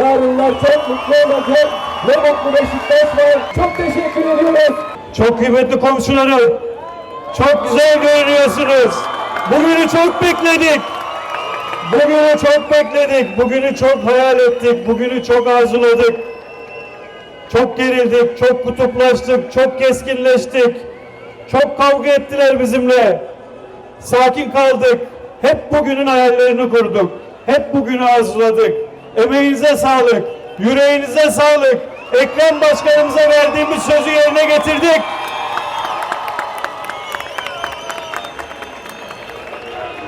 Yarınlar çok mutlu olacak. Ne mutlu Beşiktaş var. Çok teşekkür ediyoruz. Çok kıymetli komşularım. Çok güzel görünüyorsunuz. Bugünü çok bekledik. Bugünü çok bekledik. Bugünü çok hayal ettik. Bugünü çok arzuladık. Çok gerildik, çok kutuplaştık, çok keskinleştik. Çok kavga ettiler bizimle. Sakin kaldık. Hep bugünün hayallerini kurduk. Hep bugünü arzuladık. Emeğinize sağlık, yüreğinize sağlık. Ekrem Başkanımıza verdiğimiz sözü yerine getirdik.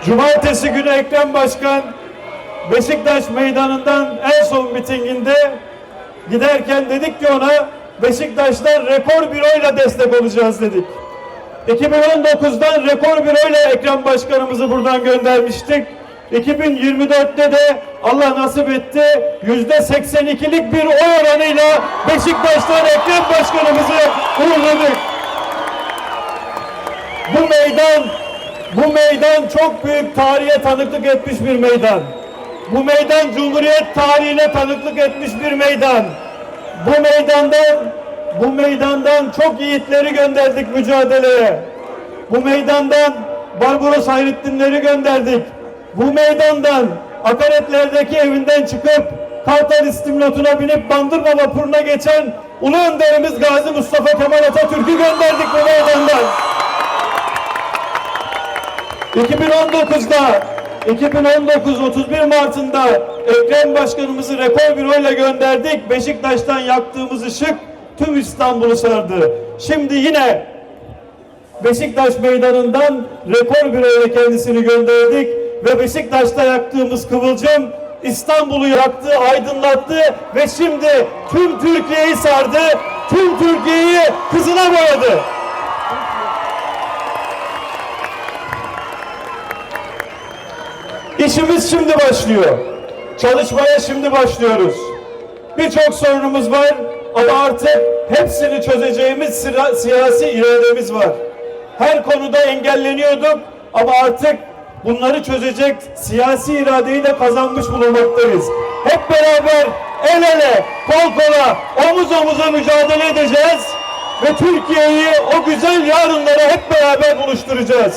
Cumartesi günü Ekrem Başkan Beşiktaş meydanından en son mitinginde giderken dedik ki ona Beşiktaş'tan rekor bir oyla destek olacağız dedik. 2019'dan rekor bir oyla Ekrem Başkanımızı buradan göndermiştik. 2024'te de Allah nasip etti yüzde 82'lik bir oy oranıyla Beşiktaş'tan Ekrem Başkanımızı uğurladık. Bu meydan bu meydan çok büyük tarihe tanıklık etmiş bir meydan. Bu meydan Cumhuriyet tarihine tanıklık etmiş bir meydan. Bu meydandan bu meydandan çok yiğitleri gönderdik mücadeleye. Bu meydandan Barbaros Hayrettinleri gönderdik. Bu meydandan akaretlerdeki evinden çıkıp Kartal İstimlatı'na binip Bandırma vapuruna geçen Ulu Önderimiz Gazi Mustafa Kemal Atatürk'ü gönderdik bu meydandan. 2019'da 2019 31 Mart'ında Ekrem Başkanımızı rekor bir oyla gönderdik. Beşiktaş'tan yaktığımız ışık tüm İstanbul'u sardı. Şimdi yine Beşiktaş meydanından rekor bir oyla kendisini gönderdik ve Beşiktaş'ta yaktığımız kıvılcım İstanbul'u yaktı, aydınlattı ve şimdi tüm Türkiye'yi sardı, tüm Türkiye'yi kızına boyadı. İşimiz şimdi başlıyor. Çalışmaya şimdi başlıyoruz. Birçok sorunumuz var ama artık hepsini çözeceğimiz siyasi irademiz var. Her konuda engelleniyorduk ama artık bunları çözecek siyasi iradeyi de kazanmış bulunmaktayız. Hep beraber el ele, kol kola, omuz omuza mücadele edeceğiz ve Türkiye'yi o güzel yarınlara hep beraber buluşturacağız.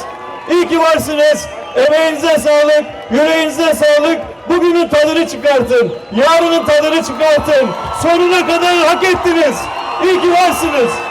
İyi ki varsınız. Emeğinize sağlık, yüreğinize sağlık. Bugünün tadını çıkartın. Yarının tadını çıkartın. Sonuna kadar hak ettiniz. İyi ki varsınız.